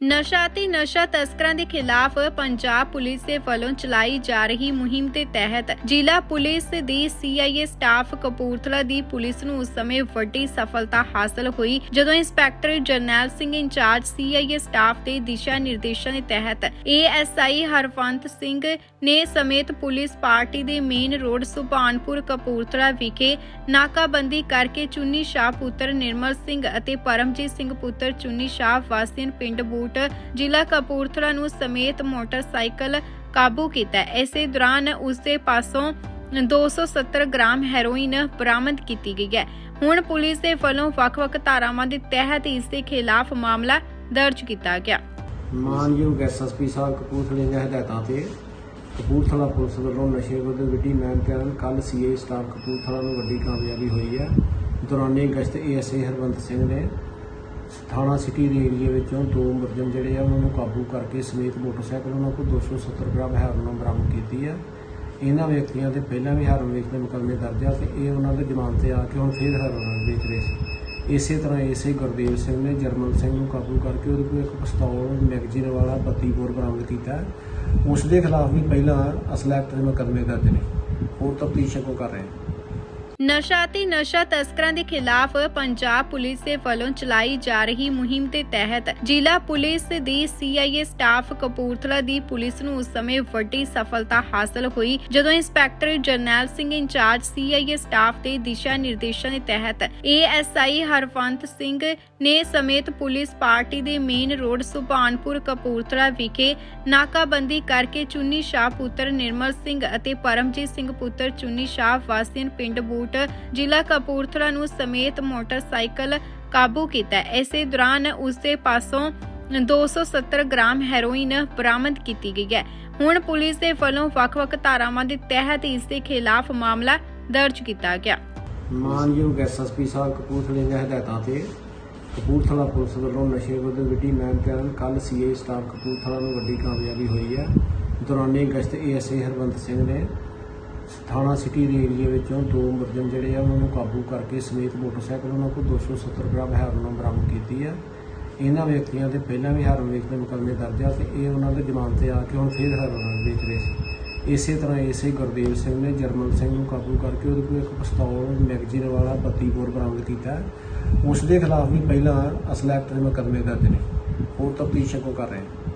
ਨਸ਼ਾ ਤੇ ਨਸ਼ਾ ਤਸਕਰਾਂ ਦੇ ਖਿਲਾਫ ਪੰਜਾਬ ਪੁਲਿਸ ਦੇ ਵੱਲੋਂ ਚਲਾਈ ਜਾ ਰਹੀ ਮੁਹਿੰਮ ਦੇ ਤਹਿਤ ਜ਼ਿਲ੍ਹਾ ਪੁਲਿਸ ਦੀ ਸੀਆਈਏ ਸਟਾਫ ਕਪੂਰਥਲਾ ਦੀ ਪੁਲਿਸ ਨੂੰ ਉਸ ਸਮੇਂ ਵੱਡੀ ਸਫਲਤਾ ਹਾਸਲ ਹੋਈ, ਜਦੋਂ inspector Jarnail Singh incharge CIA staff ਦੇ ਦਿਸ਼ਾ ਨਿਰਦੇਸ਼ਾਂ ਦੇ ਤਹਿਤ ਏਐਸਆਈ ਹਰਵੰਤ ਸਿੰਘ ਨੇ ਸਮੇਤ ਪੁਲਿਸ ਪਾਰਟੀ ਦੇ ਮੇਨ ਰੋਡ ਸੁਭਾਨਪੁਰ ਕਪੂਰਥਲਾ ਵਿਖੇ ਨਾਕਾਬੰਦੀ ਕਰਕੇ ਚੁੰਨੀ ਸ਼ਾਹ ਪੁੱਤਰ ਨਿਰਮਲ ਸਿੰਘ ਅਤੇ ਪਰਮਜੀਤ ਸਿੰਘ ਪੁੱਤਰ ਚੁੰਨੀ ਸ਼ਾਹ ਵਾਸੀਨ ਪਿੰਡ ਬੂਟ ਜ਼ਿਲ੍ਹਾ ਕਪੂਰਥਲਾ ਨੂੰ ਸਮੇਤ ਮੋਟਰਸਾਈਕਲ ਕਾਬੂ ਕੀਤਾ ਇਸੇ ਦੌਰਾਨ ਉਸ ਦੇ ਪਾਸੋਂ 270 ਗ੍ਰਾਮ ਹੈਰੋਇਨ ਬਰਾਮਦ ਕੀਤੀ ਗਈ ਹੈ। ਹੁਣ ਪੁਲਿਸ ਦੇ ਵੱਲੋਂ ਵੱਖ-ਵੱਖ ਧਾਰਾਵਾਂ ਦੇ ਤਹਿਤ ਇਸ ਦੇ ਖਿਲਾਫ ਮਾਮਲਾ ਦਰਜ ਕੀਤਾ ਗਿਆ। ਮਾਨਯੋਗ ਐਸਐਸਪੀ ਸਾਹਿਬ ਕਪੂਰਥਲੇ ਦੀਆਂ ਹਦਾਇਤਾਂ ਤੇ ਕਪੂਰਥਲਾ ਪੁਲਿਸ ਵੱਲੋਂ ਨਸ਼ੇ ਵਿਰੁੱਧ ਵਿੱਢੀ ਮੁਹਿੰਮ ਤਹਿਤ ਕੱਲ ਸੀਏ ਸਟਾਫ ਕਪੂਰਥਲਾ ਨੂੰ ਵੱਡੀ ਕਾਮਯਾਬੀ ਹੋਈ ਹੈ। ਦੌਰਾਨੇ ਗਸ਼ਤ ਏਐਸਏ ਹਰਵੰਤ ਸਿੰਘ ਨੇ ਥਾਣਾ ਸਿਟੀ ਦੇ ਏਰੀਏ ਵਿੱਚੋਂ ਦੋ ਮੁਲਜ਼ਮ ਜਿਹੜੇ ਆ, ਉਹਨਾਂ ਨੂੰ ਕਾਬੂ ਕਰਕੇ ਸਮੇਤ ਮੋਟਰਸਾਈਕਲ ਉਹਨਾਂ ਕੋਲ 270 ਗ੍ਰਾਮ ਹੈਰੋਇਨ ਬਰਾਮਦ ਕੀਤੀ ਹੈ। ਇਹਨਾਂ ਵਿਅਕਤੀਆਂ ਤੇ ਪਹਿਲਾਂ ਵੀ ਹੈਰੋਇਨ ਵੇਚ ਦੇ ਮੁਕੱਦਮੇ ਦਰਜ ਆ ਤੇ ਇਹ ਉਹਨਾਂ ਦੇ ਜ਼ਮਾਨਤ ਤੇ ਆ ਕੇ ਹੁਣ ਫੇਰ ਹੈਰੋਇਨ ਵੇਚ ਰਹੇ ਸੀ। ਇਸੇ ਤਰ੍ਹਾਂ ਇਸੇ ਗੁਰਦੇਵ ਸਿੰਘ ਨੇ ਜਰਮਨ ਸਿੰਘ ਨੂੰ ਕਾਬੂ ਕਰਕੇ ਉਹਦੇ ਕੋਲ ਇੱਕ ਪਿਸਤੌਲ, ਮੈਗਜ਼ੀਨ ਵਾਲਾ 32 ਬੋਰ ਬਰਾਮਦ ਕੀਤਾ ਉਸ ਦੇ ਖਿਲਾਫ ਵੀ ਪਹਿਲਾਂ ਅਸਲਾ ਐਕਟ ਦੇ ਮੁਕੱਦਮੇ ਦਰਜ ਨੇ। ਹੋਰ ਤਫਤੀਸ਼ ਅੱਗੋਂ ਕਰ ਰਹੇ ਹਾਂ। ਨਸ਼ਾ ਤੇ ਨਸ਼ਾ ਤਸਕਰਾਂ ਦੇ ਖਿਲਾਫ ਪੰਜਾਬ ਪੁਲਿਸ ਦੇ ਵੱਲੋਂ ਚਲਾਈ ਜਾ ਰਹੀ ਮੁਹਿੰਮ ਦੇ ਤਹਿਤ ਜ਼ਿਲ੍ਹਾ ਪੁਲਿਸ ਦੀ ਸੀਆਈਏ ਸਟਾਫ ਕਪੂਰਥਲਾ ਦੀ ਪੁਲਿਸ ਨੂੰ ਉਸ ਸਮੇਂ ਵੱਡੀ ਸਫਲਤਾ ਹਾਸਲ ਹੋਈ, ਜਦੋਂ inspector Jarnail Singh incharge CIA staff ਦੇ ਦਿਸ਼ਾ ਨਿਰਦੇਸ਼ਾਂ ਦੇ ਤਹਿਤ ਏਐਸਆਈ ਹਰਵੰਤ ਸਿੰਘ ਨੇ ਸਮੇਤ ਪੁਲਿਸ ਪਾਰਟੀ ਦੇ ਮੇਨ ਰੋਡ ਸੁਭਾਨਪੁਰ ਕਪੂਰਥਲਾ ਵਿਖੇ ਨਾਕਾਬੰਦੀ ਕਰਕੇ ਚੁੰਨੀ ਸ਼ਾਹ ਪੁੱਤਰ ਨਿਰਮਲ ਸਿੰਘ ਅਤੇ ਪਰਮਜੀਤ ਸਿੰਘ ਪੁੱਤਰ ਚੁੰਨੀ ਸ਼ਾਹ ਵਾਸੀਨ ਪਿੰਡ ਬੂਟ ਜ਼ਿਲ੍ਹਾ ਕਪੂਰਥਲਾ ਨੂੰ ਸਮੇਤ ਮੋਟਰਸਾਈਕਲ ਕਾਬੂ ਕੀਤਾ ਇਸੇ ਦੌਰਾਨ ਉਸ ਪਾਸੋਂ 270 ਗ੍ਰਾਮ ਹੈਰੋਇਨ ਬਰਾਮਦ ਕੀਤੀ ਗਈ ਹੈ। ਹੁਣ ਪੁਲਿਸ ਦੇ ਵੱਲੋਂ ਵੱਖ-ਵੱਖ ਧਾਰਾਵਾਂ ਦੇ ਤਹਿਤ ਇਸ ਦੇ ਖਿਲਾਫ ਮਾਮਲਾ ਦਰਜ ਕੀਤਾ ਗਿਆ। ਮਾਨਯੋਗ ਐਸਐਸਪੀ ਸਾਹਿਬ ਕਪੂਰਥਲੇ ਦੀਆਂ ਹਦਾਇਤਾਂ ਤੇ ਕਪੂਰਥਲਾ ਪੁਲਿਸ ਵੱਲੋਂ ਨਸ਼ੇ ਵਿਰੁੱਧ ਵਿੱਢੀ ਮੁਹਿੰਮ ਤਹਿਤ ਕੱਲ ਸੀਏ ਸਟਾਫ ਕਪੂਰਥਲਾ ਨੂੰ ਵੱਡੀ ਕਾਮਯਾਬੀ ਹੋਈ ਹੈ। ਦੌਰਾਨੇ ਗਸ਼ਤ ਏਐਸਏ ਹਰਵੰਤ ਸਿੰਘ ਨੇ ਥਾਣਾ ਸਿਟੀ ਦੇ ਏਰੀਏ ਵਿੱਚੋਂ ਦੋ ਮੁਲਜ਼ਮ ਜਿਹੜੇ ਆ, ਉਹਨਾਂ ਨੂੰ ਕਾਬੂ ਕਰਕੇ ਸਮੇਤ ਮੋਟਰਸਾਈਕਲ ਉਹਨਾਂ ਕੋਲ 270 ਗ੍ਰਾਮ ਹੈਰੋਇਨ ਬਰਾਮਦ ਕੀਤੀ ਹੈ ਇਹਨਾਂ ਵਿਅਕਤੀਆਂ ਤੇ ਪਹਿਲਾਂ ਵੀ ਹੈਰੋਇਨ ਵੇਚ ਦੇ ਮੁਕੱਦਮੇ ਦਰਜ ਆ ਤੇ ਇਹ ਉਹਨਾਂ ਦੇ ਜ਼ਮਾਨਤ ਤੇ ਆ ਕੇ ਹੁਣ ਫੇਰ ਹੈਰੋਇਨ ਵੇਚ ਰਹੇ ਸੀ। ਇਸੇ ਤਰ੍ਹਾਂ ਇਸੇ ਗੁਰਦੇਵ ਸਿੰਘ ਨੇ ਜਰਮਨ ਸਿੰਘ ਨੂੰ ਕਾਬੂ ਕਰਕੇ ਉਹਦੇ ਕੋਲ ਇੱਕ ਪਿਸਤੌਲ, ਮੈਗਜ਼ੀਨ ਵਾਲਾ 32 ਬੋਰ ਬਰਾਮਦ ਕੀਤਾ। ਉਸ ਦੇ ਖਿਲਾਫ ਵੀ ਪਹਿਲਾਂ ਅਸਲਾ ਐਕਟ ਦੇ ਮੁਕੱਦਮੇ ਦਰਜ ਨੇ। ਹੋਰ ਤਫਤੀਸ਼ ਅੱਗੋਂ ਕਰ ਰਹੇ ਹਾਂ।